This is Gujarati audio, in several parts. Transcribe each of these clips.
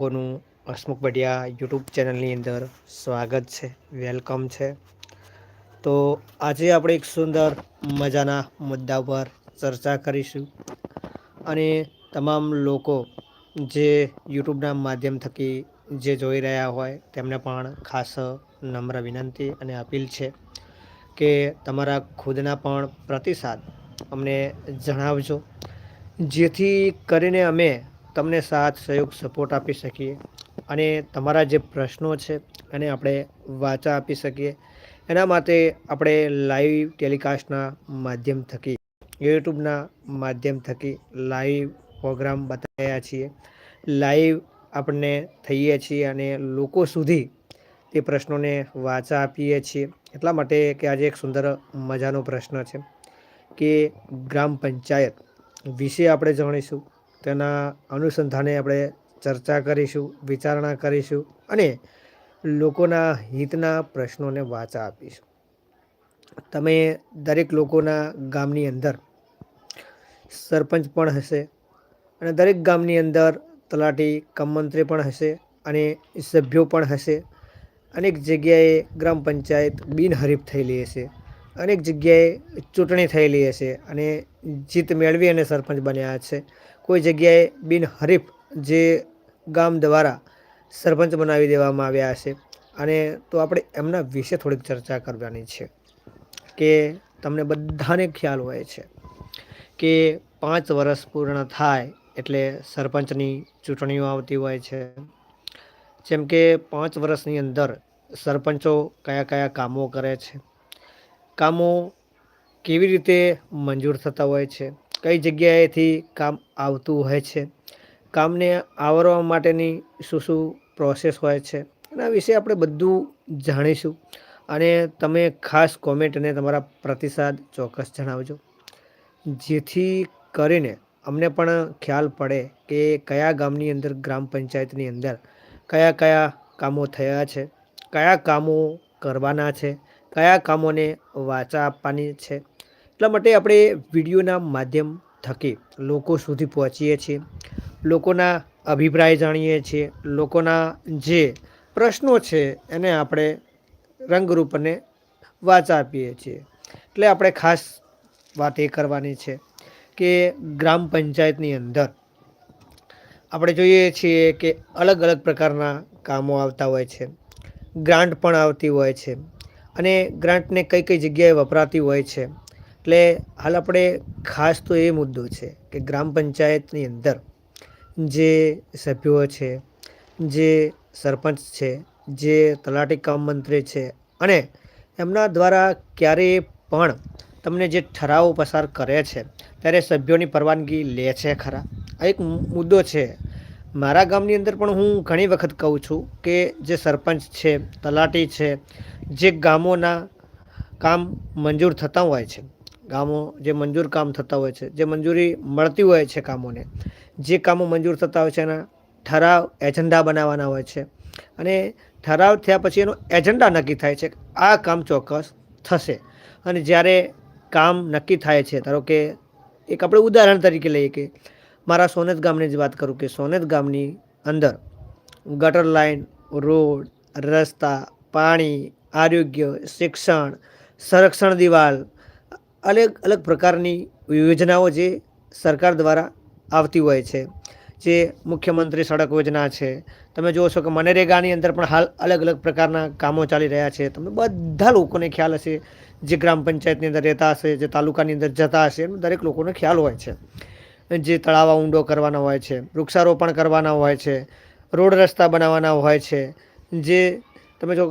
લોકોનું હસમુખ બઢિયા યુટ્યુબ ચેનલની અંદર સ્વાગત છે, વેલકમ છે. તો આજે આપણે એક સુંદર મજાના મુદ્દા પર ચર્ચા કરીશું અને તમામ લોકો જે યુટ્યુબના માધ્યમ થકી જે જોઈ રહ્યા હોય તેમને પણ ખાસ નમ્ર વિનંતી અને અપીલ છે કે તમારા ખુદના પણ પ્રતિસાદ અમને જણાવજો. જેથી કરીને અમે તમને સાથ, સહયોગ સપોર્ટ આપી શકીએ. અને તમારા જે પ્રશ્નો છે, એને આપણે વાચા આપી શકીએ. એના માટે આપણે લાઈવ ટેલિકાસ્ટના માધ્યમ થકી યુટ્યુબના માધ્યમ થકી લાઈવ પ્રોગ્રામ બતાવ્યા છીએ. લાઈવ આપણને થઈએ છીએ અને લોકો સુધી તે પ્રશ્નોને વાચા આપીએ છીએ. એટલા માટે કે આજે એક સુંદર મજાનો પ્રશ્ન છે કે ગ્રામ પંચાયત વિશે આપણે જાણીશું. તેના અનુસંધાને આપણે ચર્ચા કરીશું, વિચારણા કરીશું અને લોકોના હિતના પ્રશ્નોને વાચા આપીશું. તમે દરેક લોકોના ગામની અંદર સરપંચ પણ હશે અને દરેક ગામની અંદર તલાટી કમમંત્રી પણ હશે અને સભ્યો પણ હશે. અનેક જગ્યાએ ગ્રામ પંચાયત બિનહરીફ થયેલી હશે. અનેક જગ્યાએ ચૂંટણી થયેલી હશે અને જીત મેળવી અને સરપંચ બન્યા છે. કોઈ જગ્યાએ બિનહરીફ જે ગામ દ્વારા સરપંચ બનાવી દેવામાં આવ્યા હશે. અને તો આપણે એમના વિશે થોડીક ચર્ચા કરવાની છે કે તમને બધાને ખ્યાલ હોય છે કે પાંચ વર્ષ પૂર્ણ થાય એટલે સરપંચની ચૂંટણીઓ આવતી હોય છે. જેમ કે પાંચ વર્ષની અંદર સરપંચો કયા કયા કામો કરે છે, કામો કેવી રીતે મંજૂર થતા હોય છે કઈ જગ્યાએથી કામ આવતું હોય છે, કામને આવરવા માટેની શું શું પ્રોસેસ હોય છે, એના વિશે આપણે બધું જાણીશું. અને તમે ખાસ કોમેન્ટ અને તમારા પ્રતિસાદ ચોક્કસ જણાવજો. જેથી કરીને અમને પણ ખ્યાલ પડે કે કયા ગામની અંદર, ગ્રામ પંચાયતની અંદર કયા કયા કામો થયા છે, કયા કામો કરવાના છે, કયા કામોને વાચા આપવાની છે એટલા માટે આપણે વિડીયોના માધ્યમ થકી લોકો સુધી પહોંચીએ છીએ, લોકોના અભિપ્રાય જાણીએ છીએ, લોકોના જે પ્રશ્નો છે એને આપણે રંગરૂપ અને વાચા આપીએ છીએ. એટલે આપણે ખાસ વાત એ કરવાની છે કે ગ્રામ પંચાયતની અંદર આપણે જોઈએ છીએ કે અલગ અલગ પ્રકારના કામો આવતા હોય છે, ગ્રાન્ટ પણ આવતી હોય છે અને ગ્રાન્ટને કઈ કઈ જગ્યાએ વપરાતી હોય છે. એટલે હાલ આપણે ખાસ તો એ મુદ્દો છે કે ગ્રામ પંચાયતની અંદર જે સભ્યો છે, જે સરપંચ છે, જે તલાટી કામ મંત્રી છે અને એમના દ્વારા ક્યારેય પણ તમને જે ઠરાવો પસાર કરે છે ત્યારે સભ્યોની પરવાનગી લે છે ખરા. આ એક મુદ્દો છે. મારા ગામની અંદર પણ હું ઘણી વખત કહું છું કે જે સરપંચ છે, તલાટી છે, જે ગામોના કામ મંજૂર થતા હોય છે ગામો જે મંજૂર કામ થતા હોય છે, જે મંજૂરી મળતી હોય છે કામોને, જે કામો મંજૂર થતા હોય છે એના ઠરાવ એજન્ડા બનાવવાના હોય છે અને ઠરાવ થયા પછી એનો એજન્ડા નક્કી થાય છે આ કામ ચોક્કસ થશે. અને જ્યારે કામ નક્કી થાય છે, ધારો કે એક આપણે ઉદાહરણ તરીકે લઈએ કે મારા સોનેત ગામની જ વાત કરું કે સોનેત ગામની અંદર ગટર લાઈન, રોડ, રસ્તા, પાણી, આરોગ્ય, શિક્ષણ, સંરક્ષણ દિવાલ અલગ અલગ પ્રકારની યોજનાઓ જે સરકાર દ્વારા આવતી હોય છે. જે મુખ્યમંત્રી સડક યોજના છે. તમે જુઓ છો કે મનરેગાની અંદર પણ હાલ અલગ અલગ પ્રકારના કામો ચાલી રહ્યા છે. તમને બધા લોકોને ખ્યાલ હશે જે ગ્રામ પંચાયતની અંદર રહેતા હશે, જે તાલુકાની અંદર જતા હશે એમ દરેક લોકોને ખ્યાલ હોય છે. જે તળાવા ઊંડો કરવાના હોય છે, વૃક્ષારોપણ કરવાના હોય છે, રોડ રસ્તા બનાવવાના હોય છે, જે તમે જો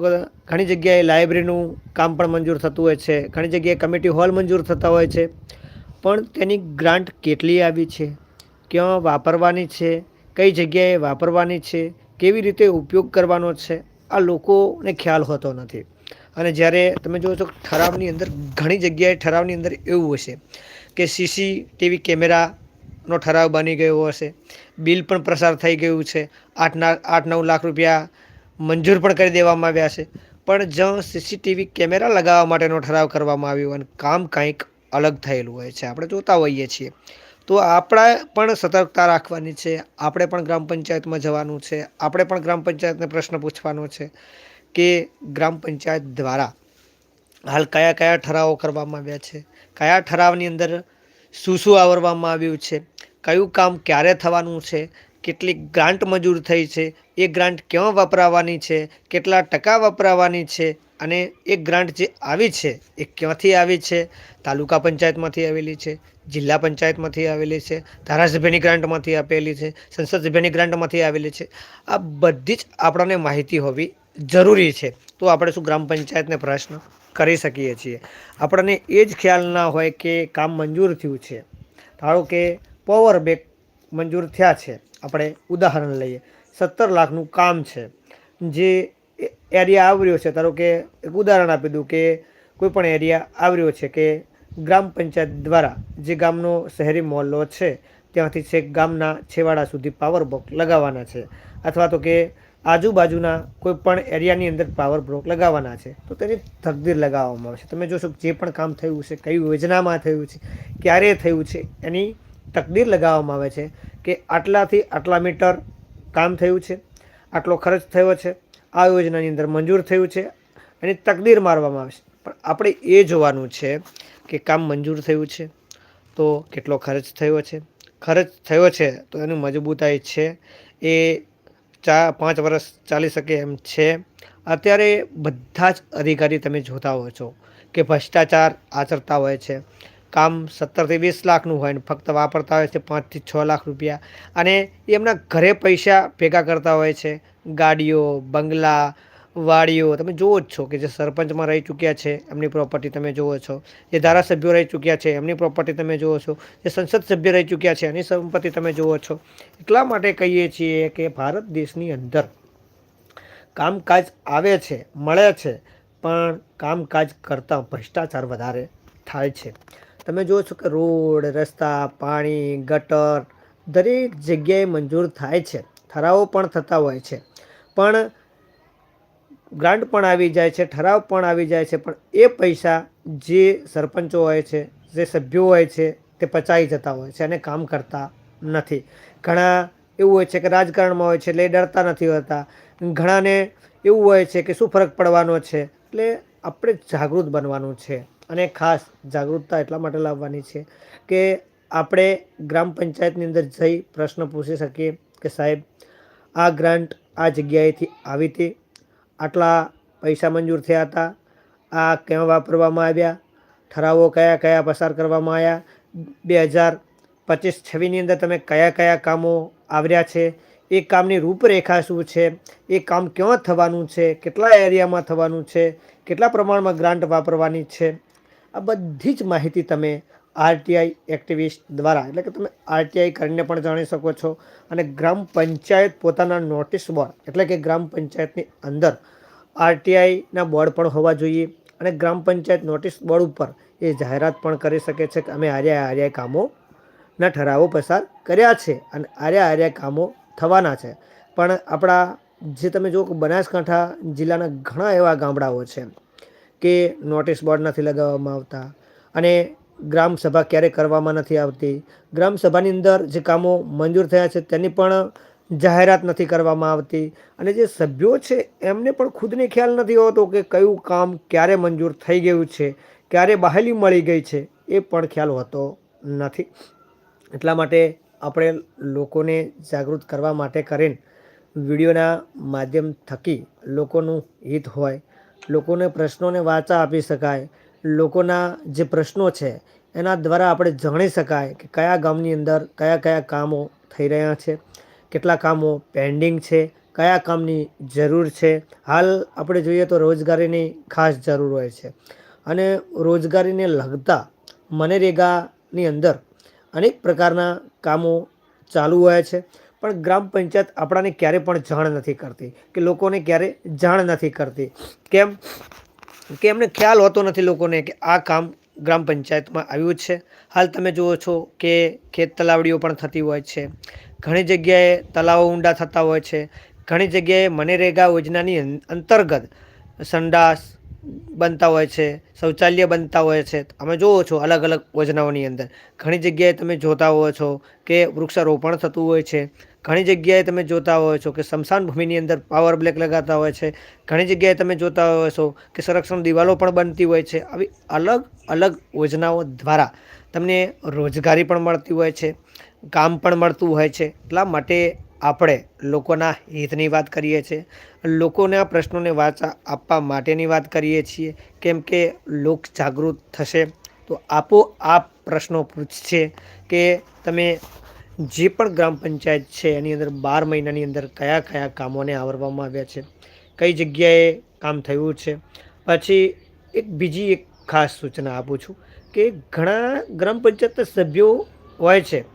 ઘણી જગ્યાએ લાઇબ્રેરીનું કામ પણ મંજૂર થતું હોય છે, ઘણી જગ્યાએ કમિટી હોલ મંજૂર થતા હોય છે. પણ તેની ગ્રાન્ટ કેટલી આવી છે? ક્યાં વાપરવાની છે? કઈ જગ્યાએ વાપરવાની છે? કેવી રીતે ઉપયોગ કરવાનો છે? આ લોકોને ખ્યાલ હોતો નથી. અને જ્યારે તમે જુઓ છો ઠરાવની અંદર, ઘણી જગ્યાએ ઠરાવની અંદર એવું હશે કે સીસીટીવી કેમેરાનો ઠરાવ બની ગયો હશે, બિલ પણ પ્રસાર થઈ ગયું છે આઠના આઠ નવ લાખ રૂપિયા મંજૂર પણ કરી દેવામાં આવ્યા છે. પણ જ્યાં સીસીટીવી કેમેરા લગાવવા માટેનો ઠરાવ કરવામાં આવ્યો અને કામ કંઈક અલગ થયેલું હોય છે, આપણે જોતા હોઈએ છીએ. તો આપણે પણ સતર્કતા રાખવાની છે, આપણે પણ ગ્રામ પંચાયતમાં જવાનું છે, આપણે પણ ગ્રામ પંચાયતને પ્રશ્ન પૂછવાનો છે કે ગ્રામ પંચાયત દ્વારા હાલ કયા કયા ઠરાવો કરવામાં આવ્યા છે, કયા ઠરાવની અંદર શું શું આવરવામાં આવ્યું છે, કયું કામ ક્યારે થવાનું છે કેટલી ગ્રાન્ટ મંજૂર થઈ છે, એ ગ્રાન્ટ ક્યાં વપરાવાની છે, કેટલા ટકા વપરાવાની છે અને એ ગ્રાન્ટ જે આવી છે, એ ક્યાંથી આવી છે? તાલુકા પંચાયતમાંથી આવેલી છે, જિલ્લા પંચાયતમાંથી આવેલી છે, ધારાસભ્યની ગ્રાન્ટમાંથી આપેલી છે, સંસદ સભ્યની ગ્રાન્ટમાંથી આવેલી છે. આ બધી જ આપણને માહિતી હોવી જરૂરી છે. તો આપણે શું ગ્રામ પંચાયતને પ્રશ્ન કરી શકીએ છીએ. આપણને એ જ ખ્યાલ ના હોય કે કામ મંજૂર થયું છે. ધારો કે પાવર બેક મંજૂર થયા છે. આપણે ઉદાહરણ લઈએ. સત્તર લાખનું કામ છે. જે એરિયા આવ્યો છે. ધારો કે એક ઉદાહરણ આપી દઉં કે કોઈ પણ એરિયા આવ્યો છે કે ગ્રામ પંચાયત દ્વારા જે ગામનો શહેરી મોહલ્લો છે, ત્યાંથી છેક ગામના છેવાડા સુધી પાવર બ્લોક લગાવવાના છે. અથવા તો કે આજુબાજુના કોઈ પણ એરિયાની અંદર પાવર બ્લોક લગાવવાના છે. તો તેની તકદીર લગાવવામાં આવે છે. તમે જોશો જે પણ કામ થયું છે, કઈ યોજનામાં થયું છે, ક્યારે થયું છે, એની તકદીર લગાવવામાં આવે છે કે આટલાથી આટલા મીટર કામ થયું છે, આટલો ખર્ચ થયો છે, આ યોજનાની અંદર મંજૂર થયું છે એની તકદીર મારવામાં આવે છે. પણ આપણે એ જોવાનું છે કે કામ મંજૂર થયું છે તો કેટલો ખર્ચ થયો છે. ખર્ચ થયો છે તો એની મજબૂતાઈ છે, એ ચા પાંચ વર્ષ ચાલી શકે એમ છે. અત્યારે બધા જ અધિકારી તમે જોતા હો છો કે ભ્રષ્ટાચાર આચરતા હોય છે. કામ સત્તરથી વીસ લાખનું હોય ને ફક્ત વાપરતા હોય છે પાંચથી છ લાખ રૂપિયા. અને એમના ઘરે પૈસા ભેગા કરતા હોય છે. ગાડીઓ, બંગલા, વાડીઓ, તમે જુઓ જ છો કે જે સરપંચમાં રહી ચૂક્યા છે, એમની પ્રોપર્ટી તમે જુઓ છો. જે ધારાસભ્યો રહી ચૂક્યા છે, એમની પ્રોપર્ટી તમે જુઓ છો. જે સંસદ સભ્ય રહી ચૂક્યા છે, એની સંપત્તિ તમે જુઓ છો. એટલા માટે કહીએ છીએ કે ભારત દેશની અંદર કામકાજ આવે છે, મળે છે, પણ કામકાજ કરતાં ભ્રષ્ટાચાર વધારે થાય છે. તમે જુઓ છો કે રોડ, રસ્તા, પાણી, ગટર દરેક જગ્યાએ મંજૂર થાય છે. ઠરાવો પણ થતા હોય છે. પણ ગ્રાન્ટ પણ આવી જાય છે, ઠરાવ પણ આવી જાય છે, પણ એ પૈસા જે સરપંચો હોય છે, જે સભ્યો હોય છે, તે પચાઈ જતા હોય છે અને કામ કરતા નથી. ઘણા એવું હોય છે કે રાજકારણમાં હોય છે એટલે એ ડરતા નથી હોતા. ઘણાને એવું હોય છે કે શું ફરક પડવાનો છે? એટલે આપણે જાગૃત બનવાનું છે. અને ખાસ જાગૃતતા એટલા માટે લાવવાની છે કે આપણે ગ્રામ પંચાયતની અંદર જઈ પ્રશ્ન પૂછી શકીએ કે સાહેબ, આ ગ્રાન્ટ આ જગ્યાએથી આવી હતી, આટલા પૈસા મંજૂર થયા હતા, આ ક્યાં વાપરવામાં આવ્યા, ઠરાવો કયા કયા પસાર કરવામાં આવ્યા બે હજાર પચીસ છવ્વીસની અંદર તમે કયા કયા કામો આવ્યા છે, એ કામની રૂપરેખા શું છે, એ કામ ક્યાં થવાનું છે, કેટલા એરિયામાં થવાનું છે, કેટલા પ્રમાણમાં ગ્રાન્ટ વાપરવાની છે આ બધી જ માહિતી તમે આરટીઆઈ એક્ટિવિસ્ટ દ્વારા, એટલે કે તમે આરટીઆઈ કરીને પણ જાણી શકો છો. અને ગ્રામ પંચાયત પોતાના નોટિસ બોર્ડ, એટલે કે ગ્રામ પંચાયતની અંદર આરટીઆઈના બોર્ડ પણ હોવા જોઈએ અને ગ્રામ પંચાયત નોટિસ બોર્ડ ઉપર એ જાહેરાત પણ કરી શકે છે કે અમે આર્યા આર્યા કામોના ઠરાવો પસાર કર્યા છે અને આર્યા આર્યા કામો થવાના છે. પણ આપણા જે તમે કે બનાસકાંઠા જિલ્લાના ઘણા એવા ગામડાઓ છે. કે નોટિસ બોર્ડ નથી લગાવવામાં આવતા? અને ગ્રામ સભા ક્યારે કરવામાં નથી આવતી? ગ્રામ સભાની અંદર જે કામો મંજૂર થયા છે તેની પણ જાહેરાત નથી કરવામાં આવતી. અને જે સભ્યો છે, એમને પણ ખુદને ખ્યાલ નથી હોતો કે કયું કામ ક્યારે મંજૂર થઈ ગયું છે, ક્યારે બહાલી મળી ગઈ છે, એ પણ ખ્યાલ હોતો નથી. એટલા માટે આપણે લોકોને જાગૃત કરવા માટે કરીને વિડીયોના માધ્યમ થકી લોકોનું હિત હોય લોકોને પ્રશ્નોને વાચા આપી શકાય. લોકોના જે પ્રશ્નો છે, એના દ્વારા આપણે જાણી શકાય કે કયા ગામની અંદર કયા કયા કામો થઈ રહ્યા છે, કેટલા કામો પેન્ડિંગ છે, કયા કામની જરૂર છે. હાલ આપણે જોઈએ તો રોજગારીની ખાસ જરૂર હોય છે. અને રોજગારીને લગતા મનરેગાની અંદર અનેક પ્રકારના કામો ચાલુ હોય છે. પણ ગ્રામ પંચાયત આપણાને ક્યારે પણ જાણ નથી કરતી, કે લોકોને ક્યારે જાણ નથી કરતી. કેમ? કે એમને ખ્યાલ હોતો નથી લોકોને કે આ કામ ગ્રામ પંચાયતમાં આવ્યું છે. હાલ તમે જુઓ છો કે ખેત તલાવડીઓ પણ થતી હોય છે. ઘણી જગ્યાએ તલાવો ઊંડા થતા હોય છે. ઘણી જગ્યાએ મનરેગા યોજનાની અંતર્ગત સંડાસ બનતા હોય છે, શૌચાલય બનતા હોય છે. અમે જોવો છો અલગ અલગ યોજનાઓની અંદર. ઘણી જગ્યાએ તમે જોતા હોવો છો કે વૃક્ષારોપણ થતું હોય છે. ઘણી જગ્યાએ તમે જોતા હોય છો કે સ્મશાન ભૂમિની અંદર પાવર બ્લેક લગાતા હોય છે. ઘણી જગ્યાએ તમે જોતા હોય છો કે સંરક્ષણ દિવાલો પણ બનતી હોય છે. આવી અલગ અલગ યોજનાઓ દ્વારા તમને રોજગારી પણ મળતી હોય છે, કામ પણ મળતું હોય છે. એટલા માટે આપણે લોકોના હિતની વાત કરીએ છીએ, લોકોના પ્રશ્નોને વાચા આપવા માટેની વાત કરીએ છીએ, કેમ કે લોક જાગૃત થશે. તો આપોઆપ પ્રશ્નો પૂછશે કે તમે જે પણ ગ્રામ પંચાયત છે, એની અંદર બાર મહિનાની અંદર કયા કયા કામોને આવરવામાં આવ્યા છે, કઈ જગ્યાએ કામ થયું છે. પછી એક બીજી એક ખાસ સૂચના આપું છું કે ઘણા ગ્રામ પંચાયતના સભ્યો હોય છે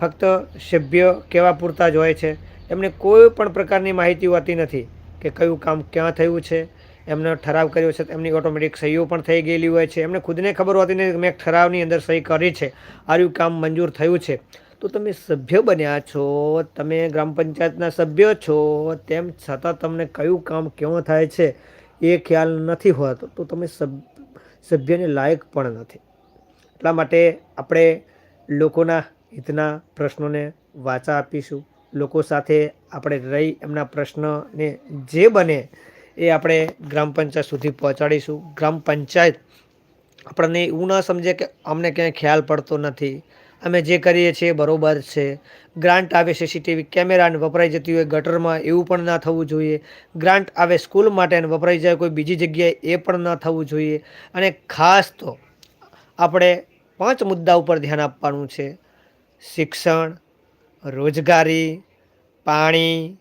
ફક્ત સભ્ય કેવા પૂરતા જ હોય છે? એમને કોઈ પણ પ્રકારની માહિતી હોતી નથી કે કયું કામ ક્યાં થયું છે. એમનો ઠરાવ કર્યો છે, એમની ઓટોમેટિક સહીઓ પણ થઈ ગયેલી હોય છે. એમને ખુદને ખબર હોતી નથી મેં ઠરાવની અંદર સહી કરી છે, આર્યું કામ મંજૂર થયું છે. તો તમે સભ્ય બન્યા છો, તમે ગ્રામ પંચાયતના સભ્ય છો, તેમ છતાં તમને કયું કામ કેવું થાય છે એ ખ્યાલ નથી હોતો. તો તમે સભ્યને લાયક પણ નથી. એટલા માટે આપણે લોકોના હિતના પ્રશ્નોને વાચા આપીશું. લોકો સાથે આપણે રહી એમના પ્રશ્નને જે બને એ આપણે ગ્રામ પંચાયત સુધી પહોંચાડીશું. ગ્રામ પંચાયત આપણને એવું ન સમજે કે અમને ક્યાંય ખ્યાલ પડતો નથી. અમે જે કરીએ છીએ બરાબર છે. ગ્રાન્ટ આવે સીસીટીવી કેમેરાને વપરાઈ જતી હોય ગટરમાં એવું પણ ના થવું જોઈએ. ગ્રાન્ટ આવે સ્કૂલ માટે વપરાઈ જાય કોઈ બીજી જગ્યાએ એ પણ ન થવું જોઈએ. અને ખાસ તો આપણે પાંચ મુદ્દા ઉપર ધ્યાન આપવાનું છે. શિક્ષણ, રોજગારી, પાણી,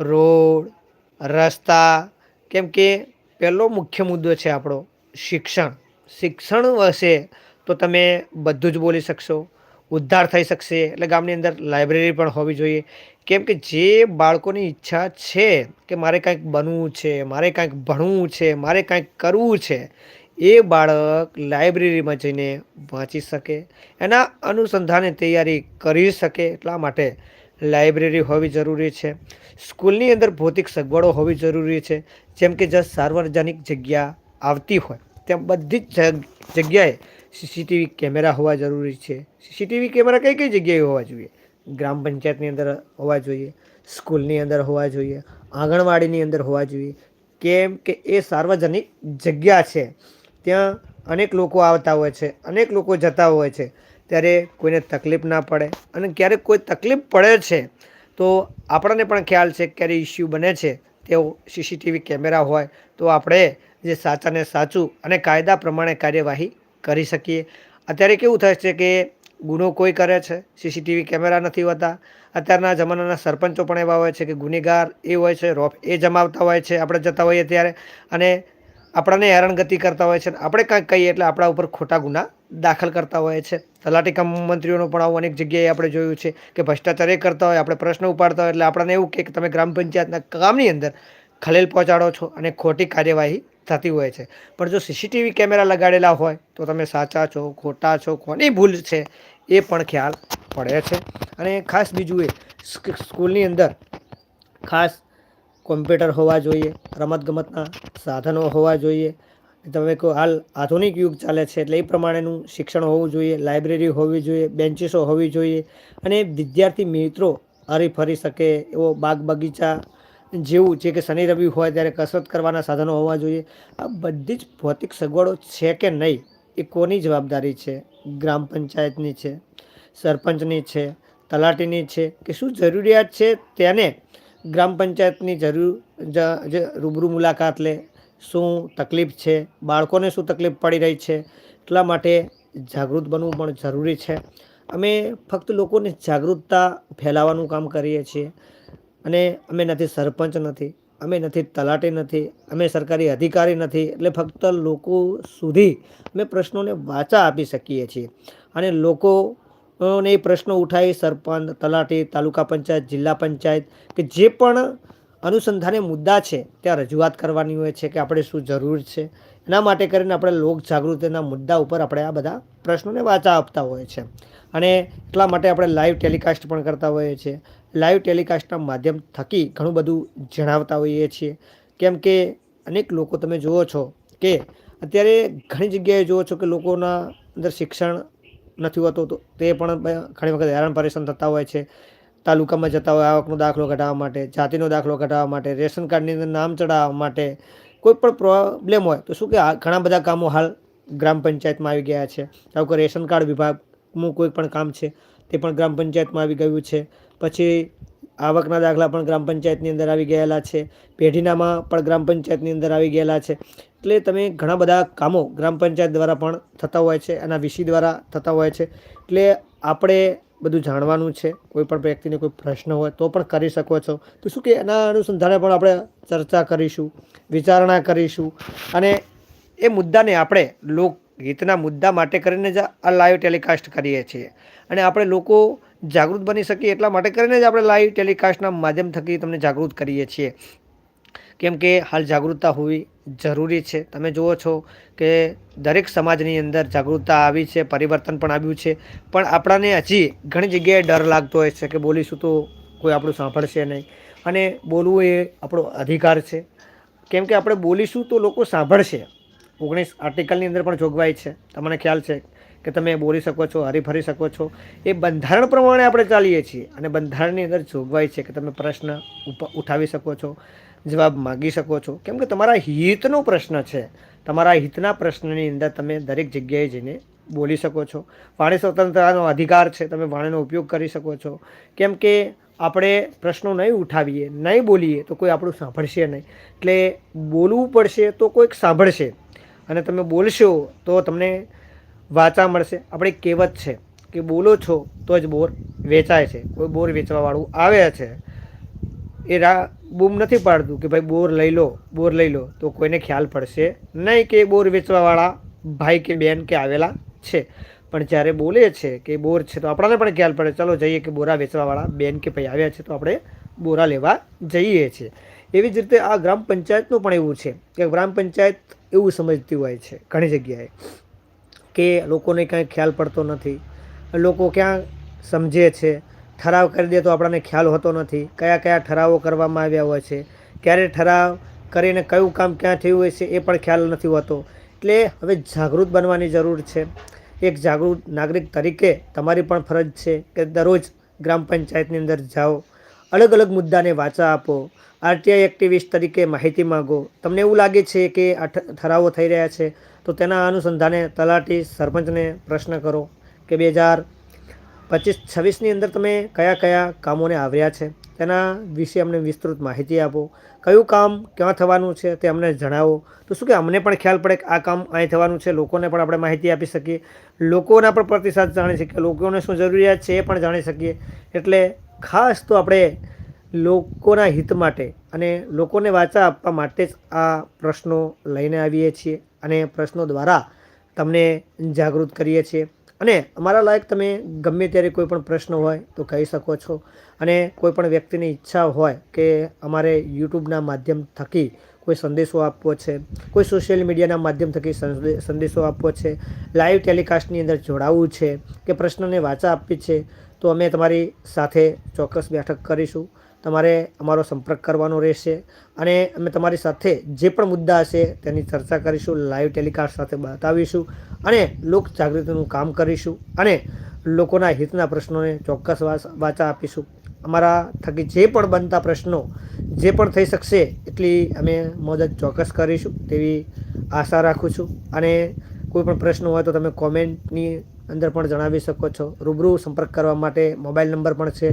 રોડ, રસ્તા, કેમ કે પહેલો મુખ્ય મુદ્દો છે આપણો શિક્ષણ. શિક્ષણ હશે તો તમે બધું જ બોલી શકશો, ઉદ્ધાર થઈ શકશે, એટલે ગામની અંદર લાઇબ્રેરી પણ હોવી જોઈએ. કેમ કે જે બાળકોની ઈચ્છા છે કે મારે કાંઈક બનવું છે, મારે કાંઈક ભણવું છે, મારે કાંઈક કરવું છે એ બાળક લાઇબ્રેરીમાં જઈને વાંચી શકે, એના અનુસંધાને તૈયારી કરી શકે એટલા માટે લાઇબ્રેરી હોવી જરૂરી છે. સ્કૂલની અંદર ભૌતિક સગવડો હોવી જરૂરી છે, જેમ કે જ્યાં સાર્વજનિક જગ્યા આવતી હોય, ત્યાં બધી જ જગ્યાએ સીસીટીવી કેમેરા હોવા જરૂરી છે. સીસીટીવી કેમેરા કઈ કઈ જગ્યાએ હોવા જોઈએ? ગ્રામ પંચાયતની અંદર હોવા જોઈએ, સ્કૂલની અંદર હોવા જોઈએ, આંગણવાડીની અંદર હોવા જોઈએ. કેમ કે એ સાર્વજનિક જગ્યા છે. ત્યાં અનેક લોકો આવતા હોય છે, અનેક લોકો જતા હોય છે. ત્યારે કોઈને તકલીફ ના પડે અને ક્યારેક કોઈ તકલીફ પડે છે, તો આપણને પણ ખ્યાલ છે ક્યારે ઇસ્યુ બને છે. તેઓ સીસીટીવી કેમેરા હોય તો આપણે જે સાચાને સાચું અને કાયદા પ્રમાણે કાર્યવાહી કરી શકીએ. અત્યારે કેવું થાય છે કે ગુનો કોઈ કરે છે સીસીટીવી કેમેરા નથી હોતા. અત્યારના જમાનાના સરપંચો પણ એવા હોય છે કે ગુનેગાર એ હોય છે રોફ એ જમાવતા હોય છે, આપણે જતા હોઈએ ત્યારે. અને આપણાને હેરાનગતિ કરતા હોય છે આપણે કાંઈક કહીએ એટલે આપણા ઉપર ખોટા ગુના દાખલ કરતા હોય છે. તલાટી કમ મંત્રીઓનો પણ આવું અનેક જગ્યાએ આપણે જોયું છે કે ભ્રષ્ટાચાર કરતા હોય, આપણે પ્રશ્ન ઉપાડતા હોય એટલે આપણને એવું કે તમે ગ્રામ પંચાયતના કામની અંદર ખલેલ પહોંચાડો છો અને ખોટી કાર્યવાહી થતી હોય છે. પણ જો સીસીટીવી કેમેરા લગાડેલા હોય તો તમે સાચા છો, ખોટા છો, કોની ભૂલ છે એ પણ ખ્યાલ પડે છે. અને ખાસ બીજું એ સ્કૂલની અંદર ખાસ કોમ્પ્યુટર હોવા જોઈએ, રમતગમતના સાધનો હોવા જોઈએ. તમે કહો, હાલ આધુનિક યુગ ચાલે છે એટલે એ પ્રમાણેનું શિક્ષણ હોવું જોઈએ, લાઇબ્રેરી હોવી જોઈએ, બેન્ચીસો હોવી જોઈએ અને વિદ્યાર્થી મિત્રો હરી ફરી શકે એવો બાગ બગીચા જેવું છે કે શનિ રવિ હોય ત્યારે કસરત કરવાના સાધનો હોવા જોઈએ. આ બધી જ ભૌતિક સગવડો છે કે નહીં એ કોની જવાબદારી છે? ગ્રામ પંચાયતની છે, સરપંચની છે, તલાટીની છે કે શું જરૂરિયાત છે તેને ગ્રામ પંચાયતની જરૂર જે રૂબરૂ મુલાકાત લે, શું તકલીફ છે, બાળકોને શું તકલીફ પડી રહી છે, એટલા માટે જાગૃત બનવું પણ જરૂરી છે. અમે ફક્ત લોકોને જાગૃતતા ફેલાવવાનું કામ કરીએ છીએ અને અમે નથી સરપંચ નથી, અમે નથી તલાટી નથી, અમે સરકારી અધિકારી નથી, એટલે ફક્ત લોકો સુધી અમે પ્રશ્નોને વાચા આપી શકીએ છીએ. અને લોકો ને પ્રશ્નો ઉઠાવી સરપંચ, તલાટી, તાલુકા પંચાયત, જિલ્લા પંચાયત, કે જે પણ અનુસંધાને મુદ્દા છે, ત્યાં રજૂઆત કરવાની હોય છે કે આપણે શું જરૂર છે. એના માટે કરીને આપણે લોક જાગૃતિના મુદ્દા ઉપર આપણે આ બધા પ્રશ્નોને વાચા આપતા હોય છે. અને એટલા માટે આપણે લાઈવ ટેલિકાસ્ટ પણ કરતા હોઈએ છીએ. લાઈવ ટેલિકાસ્ટના માધ્યમ થકી ઘણું બધું જણાવતા હોઈએ છીએ. કેમ કે અનેક લોકો તમે જુઓ છો કે અત્યારે ઘણી જગ્યાએ જુઓ છો કે લોકોના અંદર શિક્ષણ નથી હોતું તો તે પણ ઘણી વખત હેરાન પરેશાન થતા હોય છે. તાલુકામાં જતા હોય, આવકનો દાખલો ઘટાડવા માટે, જાતિનો દાખલો ઘટાડવા માટે, રેશન કાર્ડની અંદર નામ ચડાવવા માટે કોઈ પણ પ્રોબ્લેમ હોય તો શું કે ઘણા બધા કામો હાલ ગ્રામ પંચાયતમાં આવી ગયા છે. ધારો કે રેશન કાર્ડ વિભાગનું કોઈ પણ કામ છે, તે પણ ગ્રામ પંચાયતમાં આવી ગયું છે. પછી આવકના દાખલા પણ ગ્રામ પંચાયતની અંદર આવી ગયેલા છે. પેઢીનામાં પણ ગ્રામ પંચાયતની અંદર આવી ગયેલા છે. એટલે તમે ઘણા બધા કામો ગ્રામ પંચાયત દ્વારા પણ થતા હોય છે, એના વિષય દ્વારા થતા હોય છે. એટલે આપણે બધું જાણવાનું છે, કોઈ પણ વ્યક્તિને કોઈ પ્રશ્ન હોય તો પણ કરી શકો છો. તો શું કે એના અનુસંધાને પણ આપણે ચર્ચા કરીશું, વિચારણા કરીશું અને એ મુદ્દાને આપણે લોકહિતના મુદ્દા માટે કરીને જ આ લાઈવ ટેલિકાસ્ટ કરીએ છીએ. અને આપણે લોકો જાગૃત બની શકીએ એટલા માટે કરીને જ આપણે લાઈવ ટેલિકાસ્ટના માધ્યમ થકી તમને જાગૃત કરીએ છીએ. કેમ કે હાલ જાગૃતતા હોવી જરૂરી છે. તમે જુઓ છો કે દરેક સમાજની અંદર જાગૃતતા આવી છે, પરિવર્તન પણ આવ્યું છે. પણ આપણાને હજી ઘણી જગ્યાએ ડર લાગતો હોય છે કે બોલીશું તો કોઈ આપણું સાંભળશે નહીં. અને બોલવું એ આપણો અધિકાર છે. કેમ કે આપણે બોલીશું તો લોકો સાંભળશે. ઓગણીસ આર્ટિકલની અંદર પણ જોગવાઈ છે. તમને ખ્યાલ છે કે તમે બોલી શકો છો હરીફરી શકો છો. એ બંધારણ પ્રમાણે આપણે ચાલીએ છીએ. અને બંધારણની અંદર જોગવાઈ છે કે તમે પ્રશ્ન ઉઠાવી શકો છો. જવાબ માગી શકો છો. કેમ કે તમારા હિતનો પ્રશ્ન છે. તમારા હિતના પ્રશ્નની અંદર તમે દરેક જગ્યાએ જઈને બોલી શકો છો. વાણી સ્વતંત્રતાનો અધિકાર છે, તમે વાણીનો ઉપયોગ કરી શકો છો. કેમ કે આપણે પ્રશ્નો નહીં ઉઠાવીએ, નહીં બોલીએ, તો કોઈ આપણું સાંભળશે નહીં. એટલે બોલવું પડશે તો કોઈક સાંભળશે. અને તમે બોલશો તો તમને વાચા મળશે. આપણે કહેવત છે કે બોલો છો તો જ બોર વેચાય છે. કોઈ બોર વેચવાવાળું આવે છે. એ રા બૂમ નથી પાડતું કે ભાઈ બોર લઈ લો, બોર લઈ લો. તો કોઈને ખ્યાલ પડશે નહીં કે બોર વેચવાવાળા ભાઈ કે બેન કે આવેલા છે. પણ જ્યારે બોલે છે કે બોર છે, તો આપણને પણ ખ્યાલ પડે. ચલો જઈએ કે બોરા વેચવાવાળા બેન કે ભાઈ આવ્યા છે, તો આપણે બોરા લેવા જઈએ છીએ. એવી જ રીતે આ ગ્રામ પંચાયતનું પણ એવું છે કે ગ્રામ પંચાયત એવું સમજતી હોય છે ઘણી જગ્યાએ કે લોકોને કાંઈ ખ્યાલ પડતો નથી. લોકો ક્યાં સમજે છે? ઠરાવ કરી દે તો આપણને ખ્યાલ હોતો નથી. કયા કયા ઠરાવો કરવામાં આવ્યા હોય છે? ક્યારે ઠરાવ કરીને કયું કામ ક્યાં થયું હોય છે એ પણ ખ્યાલ નથી હોતો. એટલે હવે જાગૃત બનવાની જરૂર છે. એક જાગૃત નાગરિક તરીકે તમારી પણ ફરજ છે કે દરરોજ ગ્રામ પંચાયતની અંદર જાઓ. અલગ અલગ મુદ્દાને વાચા આપો. આરટીઆઈ એક્ટિવિસ્ટ તરીકે માહિતી માગો. તમને એવું લાગે છે કે આ ઠરાવો થઈ રહ્યા છે? તો તેના અનુસંધાને તલાટી સરપંચને પ્રશ્ન કરો કે બે હજાર પચીસ છવ્વીસની અંદર તમે કયા કયા કામોને આવ્યા છે, તેના વિશે અમને વિસ્તૃત માહિતી આપો. કયું કામ ક્યાં થવાનું છે તે અમને જણાવો. તો શું કે અમને પણ ખ્યાલ પડે કે આ કામ અહીં થવાનું છે, લોકોને પણ આપણે માહિતી આપી શકીએ. લોકોના પણ પ્રતિસાદ જાણી શકીએ, લોકોને શું જરૂરિયાત છે એ પણ જાણી શકીએ. એટલે ખાસ તો આપણે લોકોના હિત માટે અને લોકોને વાચા આપવા માટે જ આ પ્રશ્નો લઈને આવીએ છીએ અને પ્રશ્નો દ્વારા તમને જાગૃત કરીએ છીએ. અને અમારા લાયક તમે ગમે ત્યારે કોઈ પણ પ્રશ્ન હોય તો કહી શકો છો. અને કોઈ પણ વ્યક્તિની ઈચ્છા હોય કે અમારે યુટ્યુબના માધ્યમ થકી કોઈ સંદેશો આપવો છે, કોઈ સોશિયલ મીડિયાના માધ્યમ થકી સંદેશો આપવો છે, લાઈવ ટેલિકાસ્ટની અંદર જોડાવવું છે, કે પ્રશ્નને વાચા આપવી છે, તો અમે તમારી સાથે ચોક્કસ બેઠક કરીશું. તમારે અમારો સંપર્ક કરવાનો રહેશે. અને અમે તમારી સાથે જે પણ મુદ્દા હશે તેની ચર્ચા કરીશું લાઈવ ટેલિકાસ્ટ સાથે બતાવીશું અને લોક જાગૃતિનું કામ કરીશું અને લોકોના હિતના પ્રશ્નોને ચોક્કસ વાચા આપીશું. અમારા થકી જે પણ બનતા પ્રશ્નો જે પણ થઈ શકશે એટલી અમે મદદ ચોક્કસ કરીશું તેવી આશા રાખું છું. અને કોઈ પણ પ્રશ્ન હોય તો તમે કોમેન્ટની અંદર પણ જણાવી શકો છો. રૂબરૂ સંપર્ક કરવા માટે મોબાઈલ નંબર પણ છે.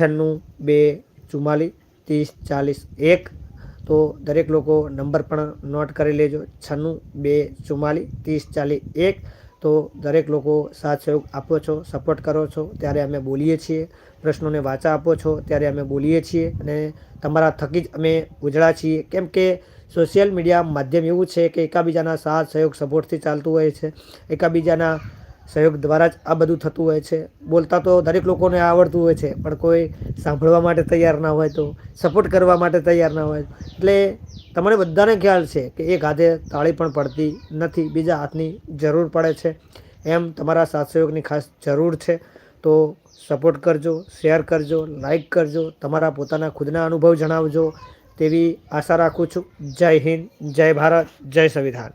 છન્નું, બે, ચુમ્માલીસ, ત્રીસ, ચાલીસ, એક. તો દરેક લોકો નંબર પણ નોટ કરી લેજો. છન્નું, બે, ચુમ્માલીસ, ત્રીસ, ચાલીસ, એક. તો દરેક લોકો સાથ સહયોગ આપો છો, સપોર્ટ કરો છો, ત્યારે અમે બોલીએ છીએ. પ્રશ્નોને વાચા આપો છો, ત્યારે અમે બોલીએ છીએ. અને તમારા થકી જ અમે ઉજળા છીએ. કેમ કે સોશિયલ મીડિયા માધ્યમ એવું છે કે એકાબીજાના સાથ સહયોગ સપોર્ટથી ચાલતું હોય છે. એકાબીજાના સહયોગ દ્વારા જ આ બધું થતું હોય છે. બોલતા તો દરેક લોકોને આવડતું હોય છે, પણ કોઈ સાંભળવા માટે તૈયાર ના હોય તો, સપોર્ટ કરવા માટે તૈયાર ના હોય. એટલે તમને બધાને ખ્યાલ છે કે એક હાથે તાળી પણ પડતી નથી, બીજા હાથની જરૂર પડે છે. એમ તમારા સાથ સહયોગની ખાસ જરૂર છે. તો સપોર્ટ કરજો, શેર કરજો, લાઈક કરજો, તમારા પોતાના ખુદના અનુભવ જણાવજો તેવી આશા રાખું છું. જય હિન્દ, જય ભારત, જય સંવિધાન.